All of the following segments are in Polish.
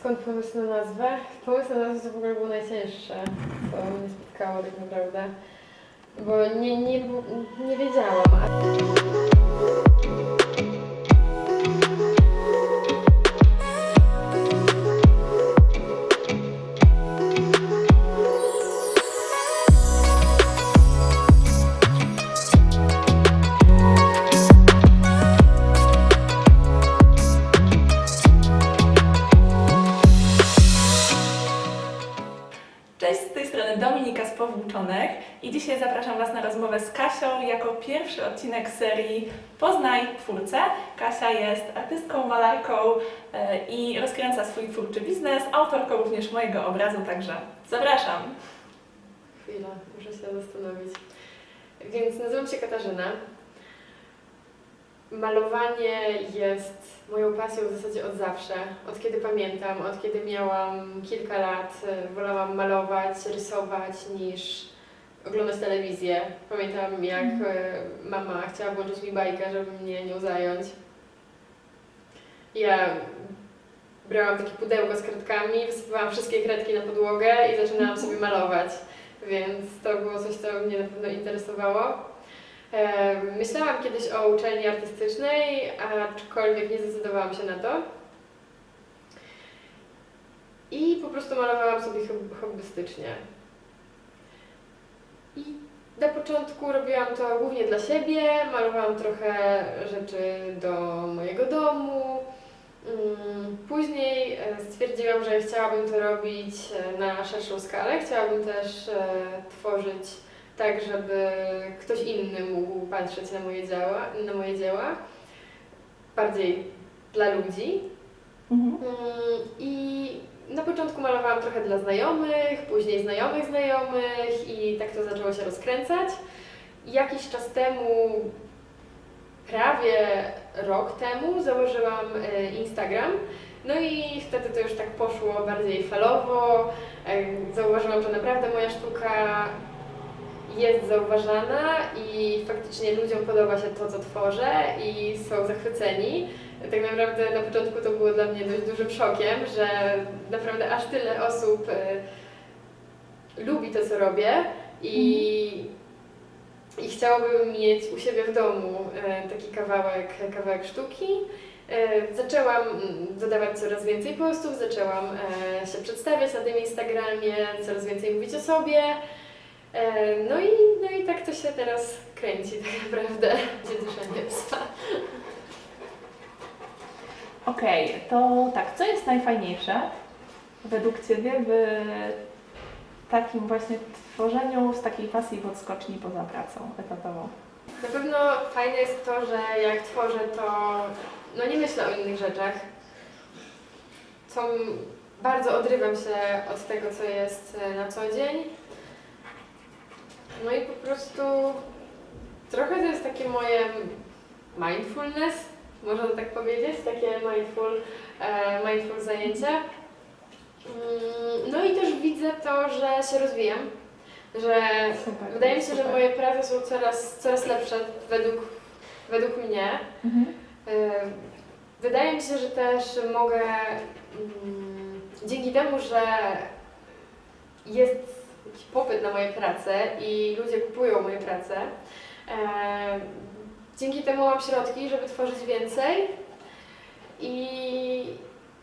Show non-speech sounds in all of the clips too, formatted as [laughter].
Skąd pomysł na nazwę? Pomysł na nazwę to w ogóle było najcięższe, co mnie spotkało tak naprawdę. Bo nie, nie, nie wiedziałam. Dominika z Powłóczonek i dzisiaj zapraszam Was na rozmowę z Kasią jako pierwszy odcinek serii Poznaj twórcę. Kasia jest artystką, malarką e, i rozkręca swój twórczy biznes, autorką również mojego obrazu, także zapraszam. Chwila, muszę się zastanowić. Więc nazywam się Katarzyna. Malowanie jest moją pasją w zasadzie od zawsze. Od kiedy pamiętam, od kiedy miałam kilka lat, e, wolałam malować, rysować niż oglądać telewizję. Pamiętam jak Mhm. e, mama chciała włączyć mi bajkę, żeby mnie nią zająć. Ja brałam takie pudełko z kredkami, wysypałam wszystkie kredki na podłogę i zaczynałam sobie malować. Więc to było coś, co mnie na pewno interesowało. Myślałam kiedyś o uczelni artystycznej, aczkolwiek nie zdecydowałam się na to. I po prostu malowałam sobie hob- hobbystycznie. I na początku robiłam to głównie dla siebie, malowałam trochę rzeczy do mojego domu. Mm, Później e, stwierdziłam, że chciałabym to robić e, na szerszą skalę. Chciałabym też e, tworzyć tak, żeby ktoś inny mógł patrzeć na moje dzieła, na moje dzieła. Bardziej dla ludzi. Mhm. Mm, I na początku malowałam trochę dla znajomych, później znajomych znajomych i tak to zaczęło się rozkręcać. Jakiś czas temu, prawie rok temu, założyłam e, Instagram. No i wtedy to już tak poszło bardziej falowo. E, Zauważyłam, że naprawdę moja sztuka jest zauważana i faktycznie ludziom podoba się to, co tworzę i są zachwyceni. Tak naprawdę na początku to było dla mnie dość dużym szokiem, że naprawdę aż tyle osób e, lubi to, co robię i, i chciałabym mieć u siebie w domu e, taki kawałek, kawałek sztuki. E, Zaczęłam dodawać coraz więcej postów, zaczęłam się przedstawiać na tym Instagramie, coraz więcej mówić o sobie. E, No i, no i tak to się teraz kręci tak naprawdę. Gdzie dyszenie psa. Okej, to tak, co jest najfajniejsze według Ciebie w takim właśnie tworzeniu z takiej pasji w odskoczni poza pracą etatową? Na pewno fajne jest to, że jak tworzę, to no nie myślę o innych rzeczach. Co m- bardzo odrywam się od tego, co jest e, na co dzień. No i po prostu trochę to jest takie moje mindfulness, można tak powiedzieć, takie mindful, e, mindful zajęcie. Mm, No i też widzę to, że się rozwijam, że Super. Wydaje mi się, że super. moje prace są coraz, coraz lepsze według, według mnie. Mhm. Y, Wydaje mi się, że też mogę mm, dzięki temu, że jest popyt na moje prace i ludzie kupują moje prace, e, dzięki temu mam środki, żeby tworzyć więcej i,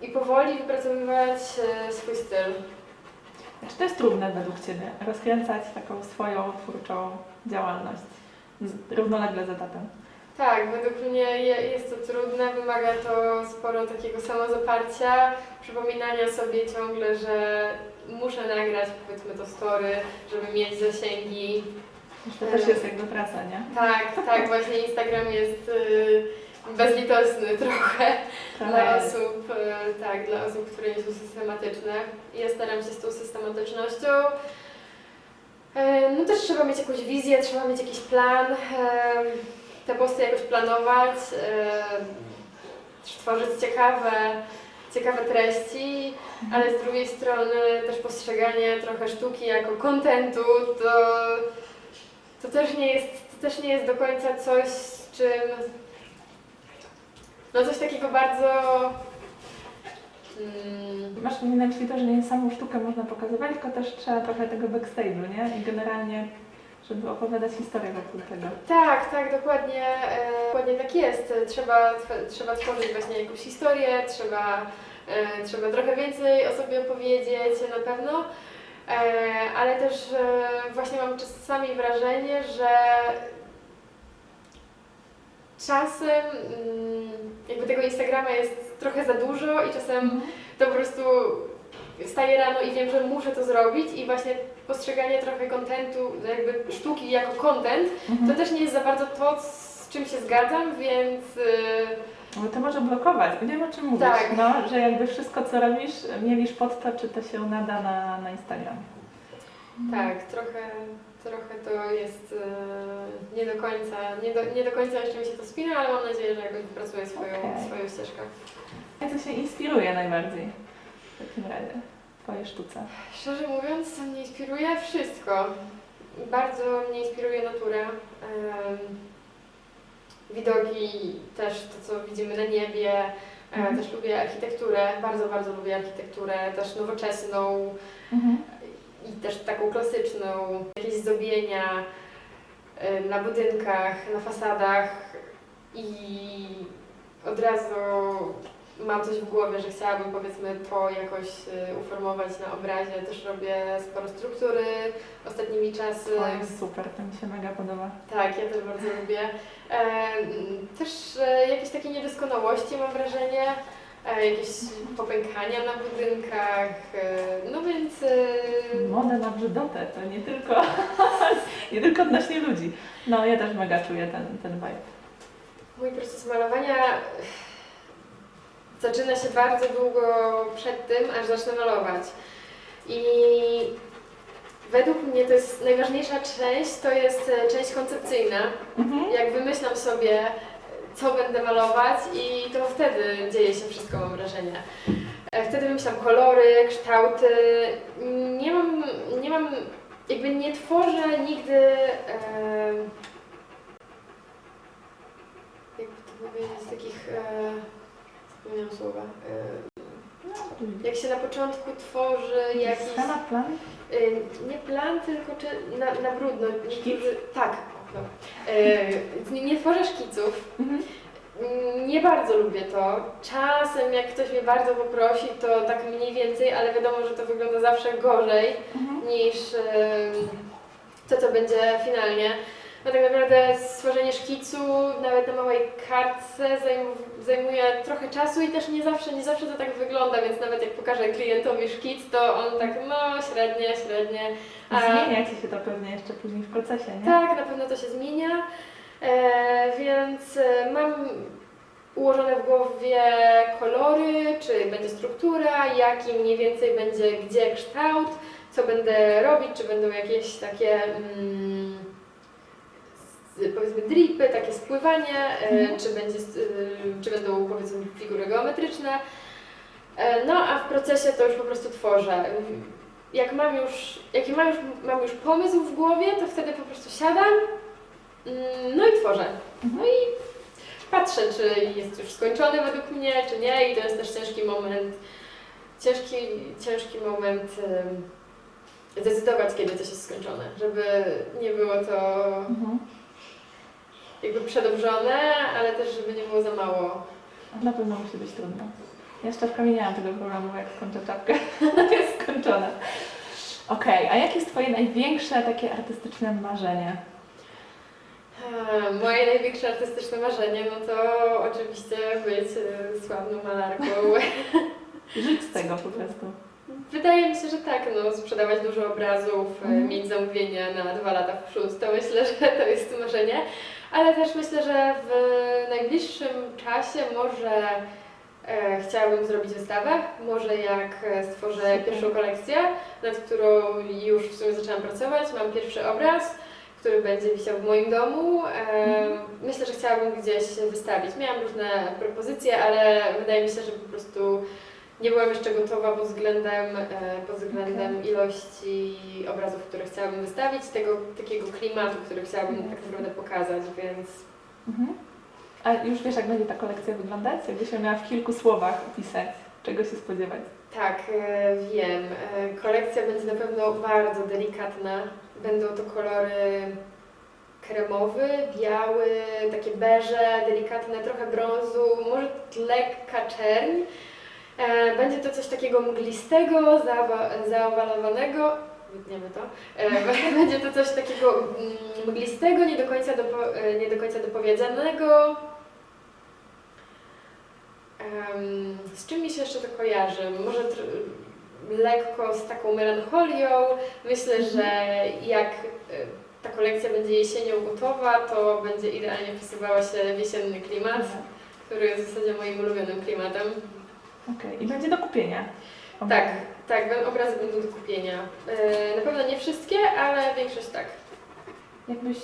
i powoli wypracowywać e, swój styl. Czy to jest trudne według Ciebie, rozkręcać taką swoją twórczą działalność równolegle z etatem? Tak, według mnie je- jest to trudne, wymaga to sporo takiego samozaparcia, przypominania sobie ciągle, że muszę nagrać powiedzmy to story, żeby mieć zasięgi. To też jest jakby praca, nie? Tak, tak, właśnie Instagram jest y, bezlitosny [laughs] trochę dla osób, y, tak, dla osób, które nie są systematyczne. Ja staram się z tą systematycznością. E, No też trzeba mieć jakąś wizję, trzeba mieć jakiś plan, te posty jakoś planować, też tworzyć ciekawe, ciekawe treści, ale z drugiej strony też postrzeganie trochę sztuki jako kontentu, to, to, też nie jest, to też nie jest do końca coś, z czym no coś takiego bardzo Mm, Masz na myśli to, że nie samą sztukę można pokazywać, tylko też trzeba trochę tego backstage'u, nie? I generalnie, żeby opowiadać historię wokół tego. Tak, tak, dokładnie, e, dokładnie tak jest. Trzeba, trzeba tworzyć właśnie jakąś historię, trzeba, e, trzeba trochę więcej o sobie opowiedzieć na pewno, e, ale też e, właśnie mam czasami wrażenie, że czasem mm, jakby tego Instagrama jest trochę za dużo i czasem to po prostu wstaję rano i wiem, że muszę to zrobić i właśnie postrzeganie trochę kontentu, jakby sztuki jako content, to też nie jest za bardzo to, z czym się zgadzam, więc yy, Bo to może blokować, wiem o czym mówisz, Tak. no, że jakby wszystko co robisz, mielisz pod to, czy to się nada na, na Instagram. tak, trochę, trochę to jest yy, nie do końca, nie do, nie do końca jeszcze mi się to spina, ale mam nadzieję, że jakoś wypracuję swoją, Okej. swoją ścieżkę. Jak to się inspiruje najbardziej w takim razie, Twojej sztuce? Szczerze mówiąc, mnie inspiruje wszystko. Bardzo mnie inspiruje natura. widoki, też to, co widzimy na niebie. E, Mhm. Też lubię architekturę, bardzo, bardzo lubię architekturę, też nowoczesną i też taką klasyczną. Jakieś zdobienia e, na budynkach, na fasadach i od razu mam coś w głowie, że chciałabym powiedzmy to jakoś e, uformować na obrazie. Też robię sporo struktury ostatnimi czasy. To jest super, to mi się mega podoba. Tak, ja też bardzo lubię. E, też e, jakieś takie niedoskonałości mam wrażenie, e, jakieś popękania na budynkach, e, no więc e, Modę na brzydotę, to nie tylko, [laughs] nie tylko odnośnie ludzi. No ja też mega czuję ten, ten vibe. mój proces malowania zaczyna się bardzo długo przed tym, aż zacznę malować. I według mnie to jest najważniejsza część, to jest e, część koncepcyjna. Mhm. jak wymyślam sobie, co będę malować i to wtedy dzieje się wszystko, mam wrażenie. E, Wtedy wymyślam kolory, kształty. Nie mam, nie mam jakby nie tworzę nigdy, e, jakby to powiedzieć, takich, e, zapomniałam słowa, e, jak się na początku tworzy jakiś... Schemat, plan? Y, Nie plan, tylko czy na, na brudno. Szkic? Tak. No. Y, Nie, nie tworzę szkiców. Mhm. Nie bardzo lubię to. Czasem jak ktoś mnie bardzo poprosi, to tak mniej więcej, ale wiadomo, że to wygląda zawsze gorzej Mhm. niż to, co będzie finalnie. No tak naprawdę stworzenie szkicu, nawet na małej kartce zajm- zajmuje trochę czasu i też nie zawsze, nie zawsze to tak wygląda, więc nawet jak pokażę klientowi szkic, to on tak no średnie, średnie. A- Zmienia ci się to pewnie jeszcze później w procesie, nie? tak, na pewno to się zmienia, e, więc e, mam ułożone w głowie kolory, czy będzie struktura, jaki mniej więcej będzie gdzie kształt, co będę robić, czy będą jakieś takie mm, powiedzmy dripy, takie spływanie, e, Mhm. czy, będzie, y, czy będą powiedzmy figury geometryczne. E, No a w procesie to już po prostu tworzę. Jak mam już, jak mam już, mam już pomysł w głowie, to wtedy po prostu siadam, mm, no i tworzę. No i patrzę, czy jest już skończony według mnie, czy nie i to jest też ciężki moment, ciężki, ciężki moment zdecydować, kiedy coś jest skończone, żeby nie było to Mhm. Jakby przedobrzone, ale też żeby nie było za mało. Na pewno musi być trudno. Ja Jeszcze nie miałam tego programu, jak skończę czapkę. [laughs] jest skończone. Okej, a jakie jest Twoje największe takie artystyczne marzenie? E, Moje największe artystyczne marzenie, no to oczywiście być e, sławną malarką. [laughs] Żyć z tego po prostu. Wydaje mi się, że tak, no, sprzedawać dużo obrazów, e, Mhm. mieć zamówienia na dwa lata w przód, to myślę, że to jest marzenie. Ale też myślę, że w najbliższym czasie może e, chciałabym zrobić wystawę, może jak e, stworzę pierwszą kolekcję, nad którą już w sumie zaczęłam pracować, mam pierwszy obraz, który będzie wisiał w moim domu. E, Mhm. Myślę, że chciałabym gdzieś wystawić. Miałam różne propozycje, ale wydaje mi się, że po prostu nie byłam jeszcze gotowa pod względem, e, pod względem ilości obrazów, które chciałabym wystawić, tego takiego klimatu, który chciałabym tak naprawdę pokazać, więc Mhm. A już wiesz, jak będzie ta kolekcja wyglądać? Jakbyś ją miała w kilku słowach opisać. czego się spodziewać? Tak, e, wiem. E, Kolekcja będzie na pewno bardzo delikatna. Będą to kolory kremowy, biały, takie beże, delikatne, trochę brązu, może lekka czerń. E, Będzie to coś takiego mglistego, zaowalowanego. Wytniemy to. E, [laughs] Będzie to coś takiego mm, mglistego, nie do końca, dopo, e, nie do końca dopowiedzianego. Z czym mi się jeszcze to kojarzy? Może lekko z taką melancholią. Myślę, że jak ta kolekcja będzie jesienią gotowa, to będzie idealnie wpisywała się w jesienny klimat, który jest w zasadzie moim ulubionym klimatem. Okej, i będzie do kupienia. Tak, tak, ben- obrazy będą do kupienia. E, Na pewno nie wszystkie, ale większość tak. Jakbyś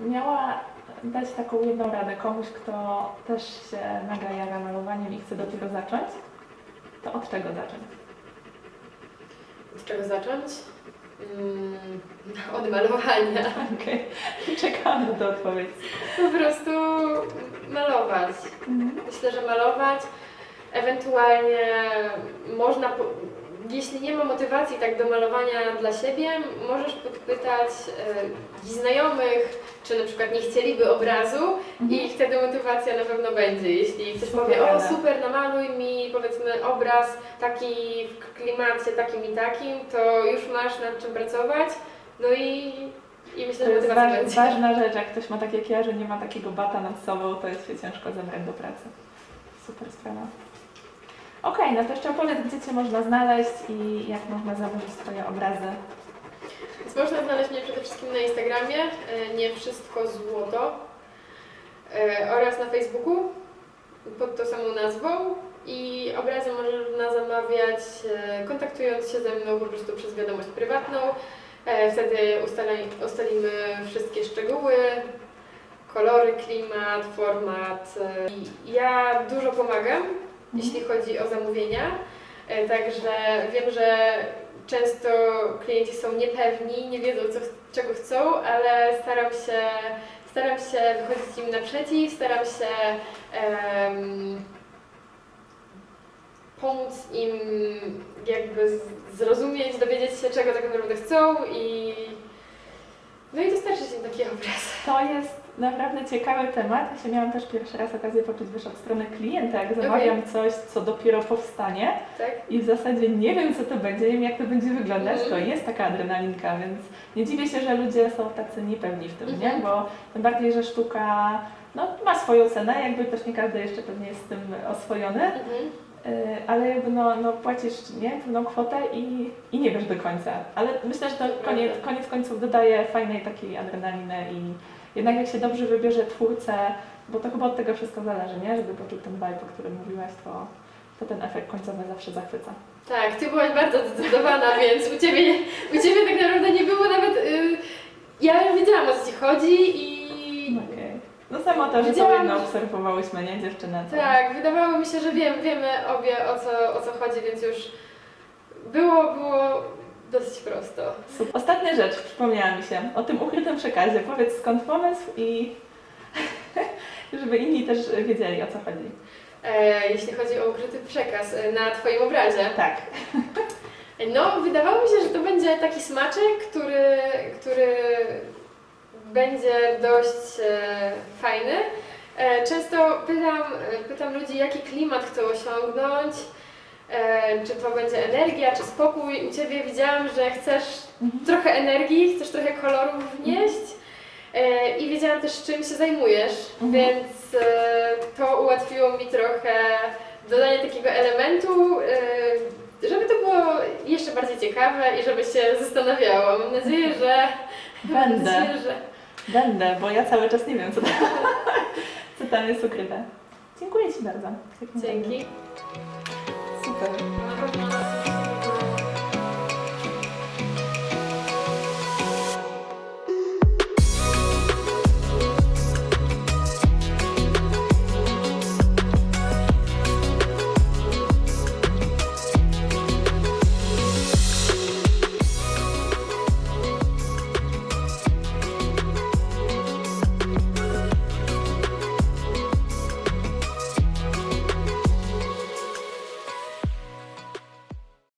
miała dać taką jedną radę komuś, kto też się mega jara malowaniem i chce dopiero zacząć, to od czego zacząć? Od czego zacząć? Mm, [laughs] Od malowania. Okej, [laughs] czekam na tę odpowiedź. Po prostu malować. Mhm. Myślę, że malować, ewentualnie można, po, jeśli nie ma motywacji tak do malowania dla siebie, możesz podpytać e, znajomych, czy na przykład nie chcieliby obrazu i wtedy motywacja na pewno będzie. Jeśli ktoś Super powie, o super, namaluj mi powiedzmy obraz taki w klimacie takim i takim, to już masz nad czym pracować. No i, i myślę, To że jest motywacja waż, będzie. ważna rzecz, jak ktoś ma tak jak ja, że nie ma takiego bata nad sobą, to jest się ciężko zebrać do pracy. Super sprawa. Okej, no to jeszcze opowiedz, gdzie Cię można znaleźć i jak można zamówić Twoje obrazy. Więc można znaleźć mnie przede wszystkim na Instagramie, e, nie wszystko złoto, e, oraz na Facebooku pod tą samą nazwą. I obrazy można zamawiać e, kontaktując się ze mną po prostu przez wiadomość prywatną. Wtedy ustalimy wszystkie szczegóły, kolory, klimat, format. I ja dużo pomagam, jeśli chodzi o zamówienia. E, Także wiem, że często klienci są niepewni, nie wiedzą co, czego chcą, ale staram się, staram się wychodzić im naprzeciw, staram się em, pomóc im jakby zrozumieć, dowiedzieć się czego tak naprawdę chcą i no i dostarczyć im taki obraz. To jest naprawdę ciekawy temat. Ja się miałam też pierwszy raz okazję poczuć wiesz, od strony klienta, jak zamawiam coś, co dopiero powstanie Tak? i w zasadzie nie wiem, co to będzie, nie wiem, jak to będzie wyglądać, Mhm. to jest taka adrenalinka, więc nie dziwię się, że ludzie są tacy niepewni w tym, nie? Mhm. Bo tym bardziej, że sztuka no, ma swoją cenę, jakby też nie każdy jeszcze pewnie jest z tym oswojony, Mhm. Yy, ale jakby no, no płacisz nie, pewną kwotę i, i nie wiesz do końca. Ale myślę, że to koniec, koniec końców dodaje fajnej takiej adrenaliny i jednak jak się dobrze wybierze twórcę, bo to chyba od tego wszystko zależy, nie? Żeby poczuł ten vibe, o którym mówiłaś, to, to ten efekt końcowy zawsze zachwyca. Tak, ty byłaś bardzo zdecydowana, [laughs] więc u ciebie, u ciebie tak naprawdę nie było nawet. Y, ja wiedziałam o co ci chodzi i. Okej. No samo to, że Widziałam, że- obserwowałyśmy, nie? Dziewczynę. to- Tak, wydawało mi się, że wiem, wiemy obie o co, o co chodzi, więc już było, było dosyć prosto. Ostatnia rzecz przypomniała mi się o tym ukrytym przekazie. Powiedz skąd pomysł i [laughs] żeby inni też wiedzieli o co chodzi. E, jeśli chodzi o ukryty przekaz e, na Twoim obrazie. Tak. [laughs] No, wydawało mi się, że to będzie taki smaczek, który, który będzie dość e, fajny. E, często pytam, e, pytam ludzi, jaki klimat chcą osiągnąć, czy to będzie energia, czy spokój. U Ciebie widziałam, że chcesz Mhm. trochę energii, chcesz trochę kolorów wnieść e, i wiedziałam też, czym się zajmujesz, Mhm. więc e, to ułatwiło mi trochę dodanie takiego elementu, e, żeby to było jeszcze bardziej ciekawe i żeby się zastanawiało. Mam nadzieję, że... Mam Będę. nadzieję, że... Będę, bo ja cały czas nie wiem, co tam, co tam jest ukryte. Dziękuję Ci bardzo. Dzięki. Obrigada.